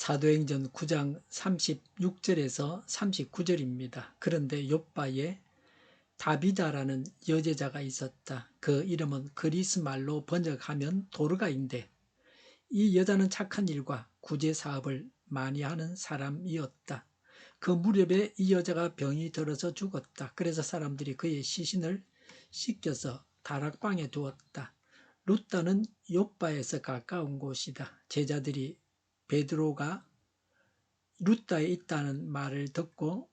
사도행전 9장 36절에서 39절입니다. 그런데 요바에 다비다라는 여제자가 있었다. 그 이름은 그리스 말로 번역하면 도르가인데 이 여자는 착한 일과 구제 사업을 많이 하는 사람이었다. 그 무렵에 이 여자가 병이 들어서 죽었다. 그래서 사람들이 그의 시신을 씻겨서 다락방에 두었다. 루따는 요바에서 가까운 곳이다. 제자들이 베드로가 루따에 있다는 말을 듣고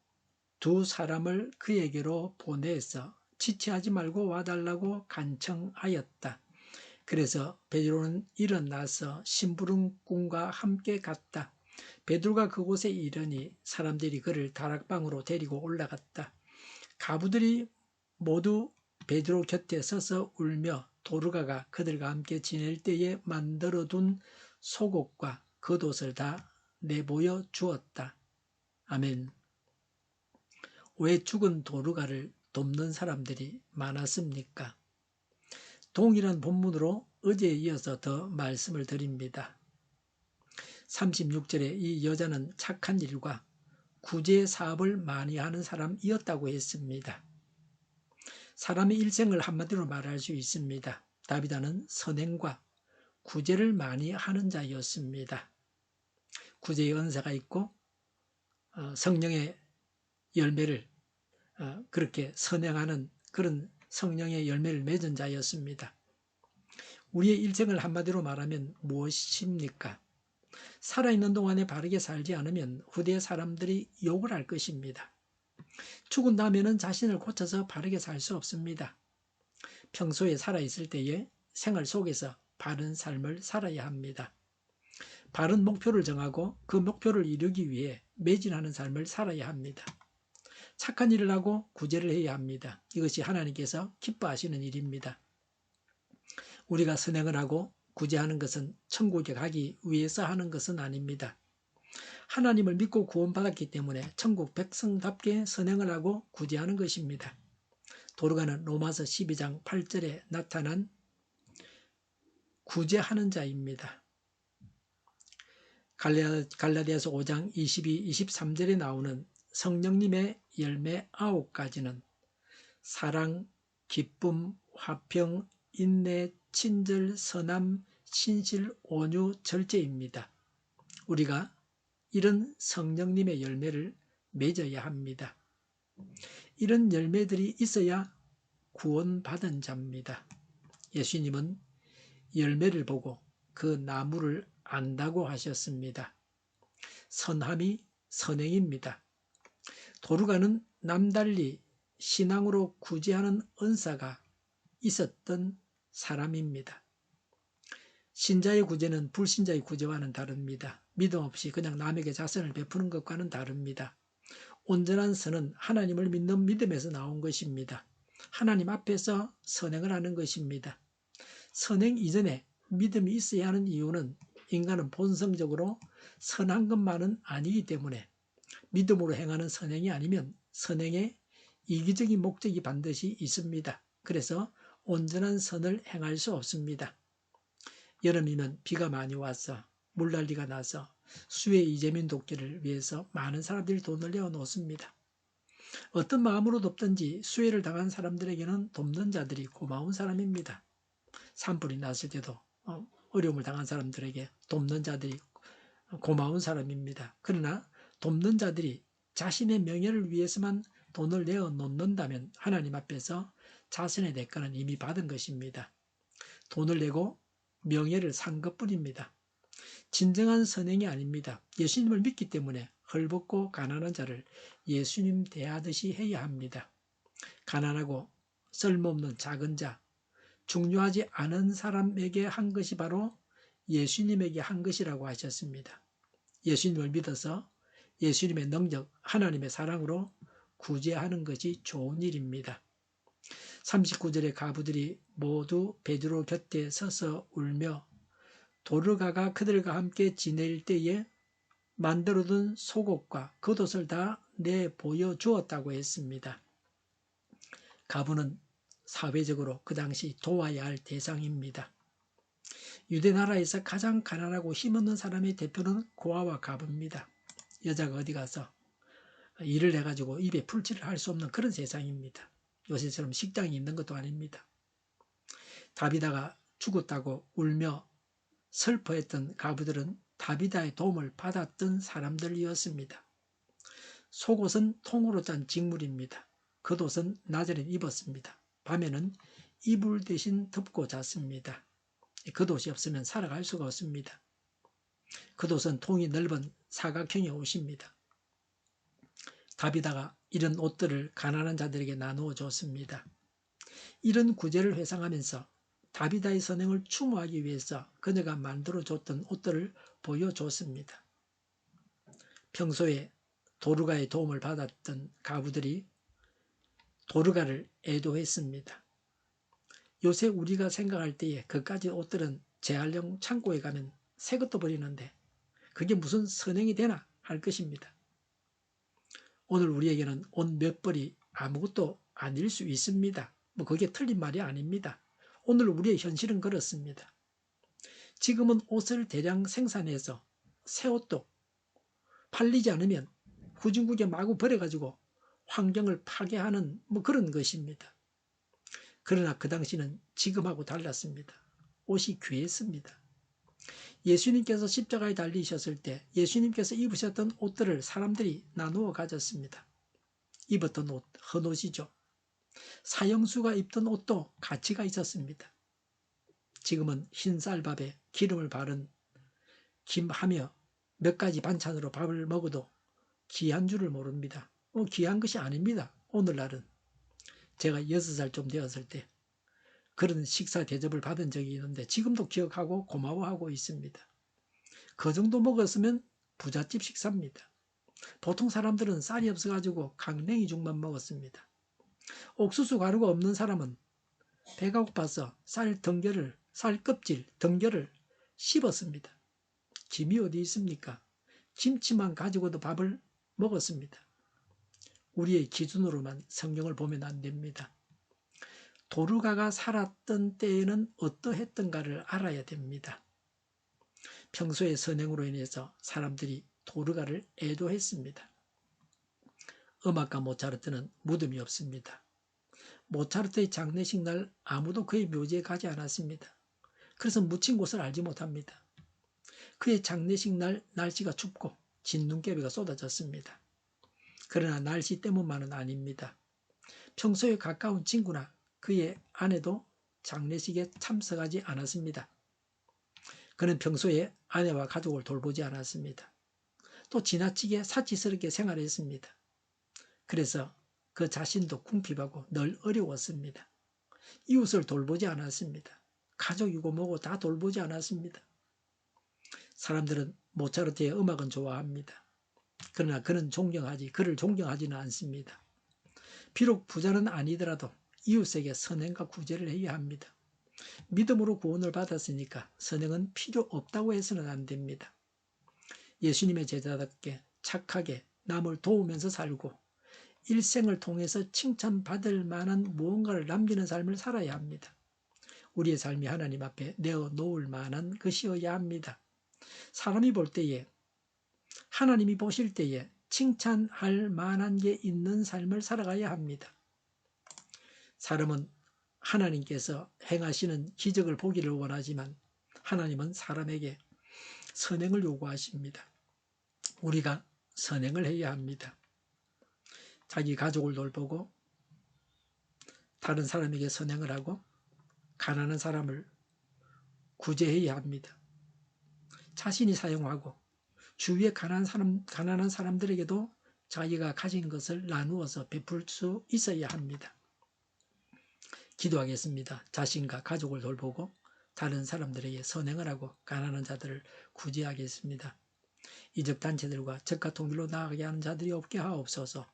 두 사람을 그에게로 보내서 지체하지 말고 와달라고 간청하였다. 그래서 베드로는 일어나서 심부름꾼과 함께 갔다. 베드로가 그곳에 이르니 사람들이 그를 다락방으로 데리고 올라갔다. 가부들이 모두 베드로 곁에 서서 울며 도르가가 그들과 함께 지낼 때에 만들어둔 속옷과 겉옷을 다 내보여 주었다. 아멘. 왜 죽은 도르가를 돕는 사람들이 많았습니까? 동일한 본문으로 어제에 이어서 더 말씀을 드립니다. 36절에 이 여자는 착한 일과 구제 사업을 많이 하는 사람이었다고 했습니다. 사람의 일생을 한마디로 말할 수 있습니다. 다비다는 선행과 구제를 많이 하는 자였습니다. 구제의 은사가 있고 어, 성령의 열매를 어, 그렇게 선행하는 그런 성령의 열매를 맺은 자였습니다. 우리의 일생을 한마디로 말하면 무엇입니까? 살아있는 동안에 바르게 살지 않으면 후대 사람들이 욕을 할 것입니다. 죽은 다음에는 자신을 고쳐서 바르게 살 수 없습니다. 평소에 살아있을 때에 생활 속에서 바른 삶을 살아야 합니다. 바른 목표를 정하고 그 목표를 이루기 위해 매진하는 삶을 살아야 합니다. 착한 일을 하고 구제를 해야 합니다. 이것이 하나님께서 기뻐하시는 일입니다. 우리가 선행을 하고 구제하는 것은 천국에 가기 위해서 하는 것은 아닙니다. 하나님을 믿고 구원받았기 때문에 천국 백성답게 선행을 하고 구제하는 것입니다. 도르가는 로마서 12장 8절에 나타난 구제하는 자입니다. 갈라디아서 5장 22, 23절에 나오는 성령님의 열매 아홉 가지는 사랑, 기쁨, 화평, 인내, 친절, 선함, 신실, 온유, 절제입니다. 우리가 이런 성령님의 열매를 맺어야 합니다. 이런 열매들이 있어야 구원받은 자입니다. 예수님은 열매를 보고 그 나무를 안다고 하셨습니다. 선함이 선행입니다. 도르가는 남달리 신앙으로 구제하는 은사가 있었던 사람입니다. 신자의 구제는 불신자의 구제와는 다릅니다. 믿음 없이 그냥 남에게 자선을 베푸는 것과는 다릅니다. 온전한 선은 하나님을 믿는 믿음에서 나온 것입니다. 하나님 앞에서 선행을 하는 것입니다. 선행 이전에 믿음이 있어야 하는 이유는 인간은 본성적으로 선한 것만은 아니기 때문에 믿음으로 행하는 선행이 아니면 선행에 이기적인 목적이 반드시 있습니다. 그래서 온전한 선을 행할 수 없습니다. 여름이면 비가 많이 와서 물난리가 나서 수해 이재민 돕기를 위해서 많은 사람들이 돈을 내어 놓습니다. 어떤 마음으로 돕든지 수해를 당한 사람들에게는 돕는 자들이 고마운 사람입니다. 산불이 났을 때도 어, 어려움을 당한 사람들에게 돕는 자들이 고마운 사람입니다. 그러나 돕는 자들이 자신의 명예를 위해서만 돈을 내어 놓는다면 하나님 앞에서 자신의 대가는 이미 받은 것입니다. 돈을 내고 명예를 산 것뿐입니다. 진정한 선행이 아닙니다. 예수님을 믿기 때문에 헐벗고 가난한 자를 예수님 대하듯이 해야 합니다. 가난하고 쓸모없는 작은 자, 중요하지 않은 사람에게 한 것이 바로 예수님에게 한 것이라고 하셨습니다. 예수님을 믿어서 예수님의 능력, 하나님의 사랑으로 구제하는 것이 좋은 일입니다. 39절의 가부들이 모두 베드로 곁에 서서 울며 도르가가 그들과 함께 지낼 때에 만들어둔 속옷과 겉옷을 다 내보여 주었다고 했습니다. 가부는 사회적으로 그 당시 도와야 할 대상입니다. 유대 나라에서 가장 가난하고 힘없는 사람의 대표는 고아와 가부입니다. 여자가 어디 가서 일을 해가지고 입에 풀칠을 할 수 없는 그런 세상입니다. 요새처럼 식당이 있는 것도 아닙니다. 다비다가 죽었다고 울며 슬퍼했던 가부들은 다비다의 도움을 받았던 사람들이었습니다. 속옷은 통으로 짠 직물입니다. 겉옷은 낮에는 입었습니다. 밤에는 이불 대신 덮고 잤습니다. 겉옷이 없으면 살아갈 수가 없습니다. 겉옷은 통이 넓은 사각형의 옷입니다. 다비다가 이런 옷들을 가난한 자들에게 나누어 줬습니다. 이런 구제를 회상하면서 다비다의 선행을 추모하기 위해서 그녀가 만들어 줬던 옷들을 보여줬습니다. 평소에 도르가의 도움을 받았던 가부들이 도르가를 애도했습니다. 요새 우리가 생각할 때에 그까지 옷들은 재활용 창고에 가면 새 것도 버리는데 그게 무슨 선행이 되나 할 것입니다. 오늘 우리에게는 옷 몇 벌이 아무것도 아닐 수 있습니다. 뭐 그게 틀린 말이 아닙니다. 오늘 우리의 현실은 그렇습니다. 지금은 옷을 대량 생산해서 새 옷도 팔리지 않으면 후진국에 마구 버려가지고 환경을 파괴하는 뭐 그런 것입니다. 그러나 그 당시는 지금하고 달랐습니다. 옷이 귀했습니다. 예수님께서 십자가에 달리셨을 때 예수님께서 입으셨던 옷들을 사람들이 나누어 가졌습니다. 입었던 옷, 헌옷이죠. 사형수가 입던 옷도 가치가 있었습니다. 지금은 흰쌀밥에 기름을 바른 김하며 몇 가지 반찬으로 밥을 먹어도 귀한 줄을 모릅니다. 어, 귀한 것이 아닙니다. 오늘날은. 제가 여섯 살 좀 되었을 때 그런 식사 대접을 받은 적이 있는데 지금도 기억하고 고마워하고 있습니다. 그 정도 먹었으면 부잣집 식사입니다. 보통 사람들은 쌀이 없어가지고 강냉이 죽만 먹었습니다. 옥수수 가루가 없는 사람은 배가 고파서 쌀 덩결을, 쌀 껍질, 덩결을 씹었습니다. 김이 어디 있습니까? 김치만 가지고도 밥을 먹었습니다. 우리의 기준으로만 성경을 보면 안 됩니다. 도르가가 살았던 때에는 어떠했던가를 알아야 됩니다. 평소의 선행으로 인해서 사람들이 도르가를 애도했습니다. 음악가 모차르트는 무덤이 없습니다. 모차르트의 장례식 날 아무도 그의 묘지에 가지 않았습니다. 그래서 묻힌 곳을 알지 못합니다. 그의 장례식 날 날씨가 춥고 진눈깨비가 쏟아졌습니다. 그러나 날씨 때문만은 아닙니다. 평소에 가까운 친구나 그의 아내도 장례식에 참석하지 않았습니다. 그는 평소에 아내와 가족을 돌보지 않았습니다. 또 지나치게 사치스럽게 생활했습니다. 그래서 그 자신도 궁핍하고 늘 어려웠습니다. 이웃을 돌보지 않았습니다. 가족이고 뭐고 다 돌보지 않았습니다. 사람들은 모차르트의 음악은 좋아합니다. 그러나 그는 존경하지 그를 존경하지는 않습니다. 비록 부자는 아니더라도 이웃에게 선행과 구제를 해야 합니다. 믿음으로 구원을 받았으니까 선행은 필요 없다고 해서는 안 됩니다. 예수님의 제자답게 착하게 남을 도우면서 살고 일생을 통해서 칭찬받을 만한 무언가를 남기는 삶을 살아야 합니다. 우리의 삶이 하나님 앞에 내어 놓을 만한 것이어야 합니다. 사람이 볼 때에 하나님이 보실 때에 칭찬할 만한 게 있는 삶을 살아가야 합니다. 사람은 하나님께서 행하시는 기적을 보기를 원하지만 하나님은 사람에게 선행을 요구하십니다. 우리가 선행을 해야 합니다. 자기 가족을 돌보고 다른 사람에게 선행을 하고 가난한 사람을 구제해야 합니다. 자신이 사용하고 주위에 가난한, 사람, 가난한 사람들에게도 자기가 가진 것을 나누어서 베풀 수 있어야 합니다. 기도하겠습니다. 자신과 가족을 돌보고 다른 사람들에게 선행을 하고 가난한 자들을 구제하겠습니다. 이적 단체들과 적가 통일로 나아가게 하는 자들이 없게 하옵소서.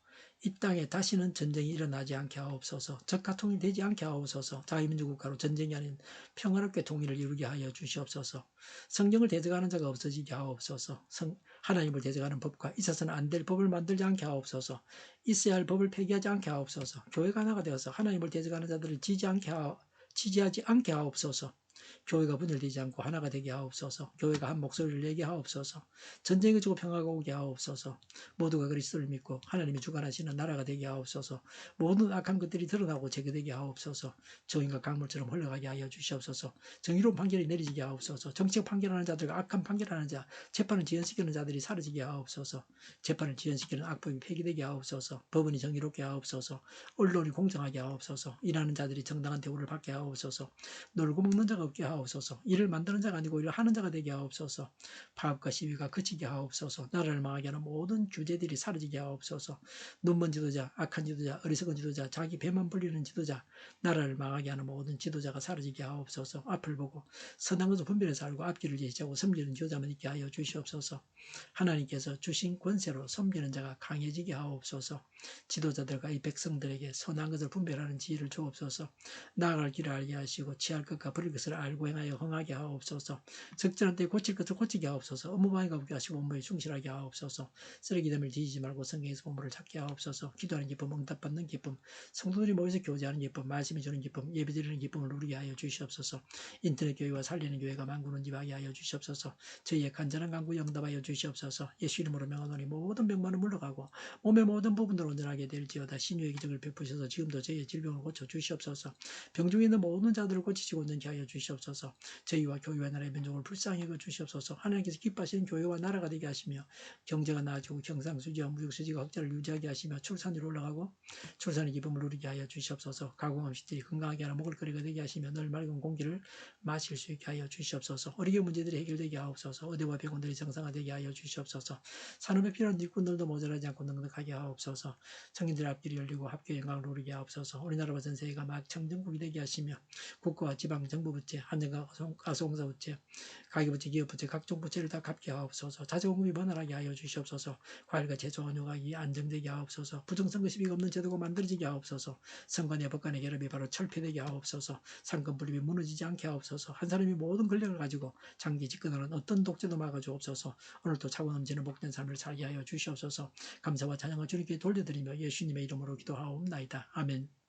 이 땅에 다시는 전쟁이 일어나지 않게 하옵소서. 적가 통일 되지 않게 하옵소서. 자유민주국가로 전쟁이 아닌 평화롭게 통일을 이루게 하여 주시옵소서. 성경을 대적하는 자가 없어지게 하옵소서. 성, 하나님을 대적하는 법과 있어서는 안 될 법을 만들지 않게 하옵소서. 있어야 할 법을 폐기하지 않게 하옵소서. 교회가 하나가 되어서 하나님을 대적하는 자들을 지지 않게 하, 지지하지 않게 하옵소서. 교회가 분열되지 않고 하나가 되게 하옵소서. 교회가 한 목소리를 내게 하옵소서. 전쟁이 지고 평화가 오게 하옵소서. 모두가 그리스도를 믿고 하나님이 주관하시는 나라가 되게 하옵소서. 모든 악한 것들이 드러나고 제거되게 하옵소서. 정인과 강물처럼 흘러가게 하여 주시옵소서. 정의로운 판결이 내리지게 하옵소서. 정치적 판결하는 자들과 악한 판결하는 자, 재판을 지연시키는 자들이 사라지게 하옵소서. 재판을 지연시키는 악법이 폐기되게 하옵소서. 법원이 정의롭게 하옵소서. 언론이 공정하게 하옵소서. 일하는 자들이 정당한 대우를 받게 하옵소서. 놀고 먹는 자가 없게 하옵소서. 일을 만드는 자가 아니고 일을 하는 자가 되게 하옵소서. 파업과 시위가 그치게 하옵소서. 나라를 망하게 하는 모든 규제들이 사라지게 하옵소서. 눈먼 지도자, 악한 지도자, 어리석은 지도자, 자기 배만 불리는 지도자, 나라를 망하게 하는 모든 지도자가 사라지게 하옵소서. 앞을 보고 선한 것을 분별해서 알고 앞길을 제시하고 섬기는 지도자만 있게 하여 주시옵소서. 하나님께서 주신 권세로 섬기는 자가 강해지게 하옵소서. 지도자들과 이 백성들에게 선한 것을 분별하는 지혜를 주옵소서. 나아갈 길을 알게 하시고 취할 것과 버릴 것을 알고 행하여 흥하게 하옵소서. 적절한 때에 고칠 것을 고치게 하옵소서. 업무방해가 없게 하시고 업무에 충실하게 하옵소서. 쓰레기됨을 뒤지지 말고 성경에서 보물을 찾게 하옵소서. 기도하는 기쁨, 응답받는 기쁨, 성도들이 모여서 교제하는 기쁨, 말씀이 주는 기쁨, 예배드리는 기쁨을 누리게 하여 주시옵소서. 인터넷 교회와 살리는 교회가 만구는 집하게 하여 주시옵소서. 저희의 간절한 간구 영답하여 주시옵소서. 예수 이름으로 명하노니 모든 병만은 물러가고 몸의 모든 부분들 온전하게 될지어다. 신유의 기적을 베푸셔서 지금도 저희의 질병을 고쳐 주시옵소서. 병중에 있는 모든 자들을 고치시고 온전케 하여 주시옵소서. 저희와 교회와 나라의 민족을 불쌍히 여겨 주시옵소서. 하나님께서 기뻐하시는 교회와 나라가 되게 하시며 경제가 나아지고 경상수지와 무역수지가 흑자를 유지하게 하시며 출산율이 올라가고 출산의 기쁨을 누리게 하여 주시옵소서. 가공 음식들이 건강하게 하나 먹을 거리가 되게 하시며 늘 맑은 공기를 마실 수 있게 하여 주시옵소서. 어리게 문제들이 해결되게 하옵소서. 의대와 병원들이 정상화되게 하여 주시옵소서. 산업에 필요한 일꾼들도 모자라지 않고 넉넉하게 하옵소서. 청인들의 앞길이 열리고 합교 영광을 누리게 하옵소서. 우리나라와 전 세계가 막 청정국이 되게 하시며 국가와 지방 정부 부채, 한정가 부채, 가계부채, 기업부채, 각종 부채를 다 갚게 하옵소서. 자재공급이 원활하게 하여 주시옵소서. 과일과 제조 원유가 이 안정되게 하옵소서. 부정선거 시비가 없는 제도가 만들어지게 하옵소서. 선관의 법관의 결합이 바로 철폐되게 하옵소서. 상권 분립이 무너지지 않게 하옵소서. 한 사람이 모든 권력을 가지고 장기 집권하는 어떤 독재도 막아주옵소서. 오늘도 차고 넘치는 복된 삶을 살게 하여 주시옵소서. 감사와 찬양을 주님께 돌려드리며 예수님의 이름으로 기도하옵나이다. 아멘.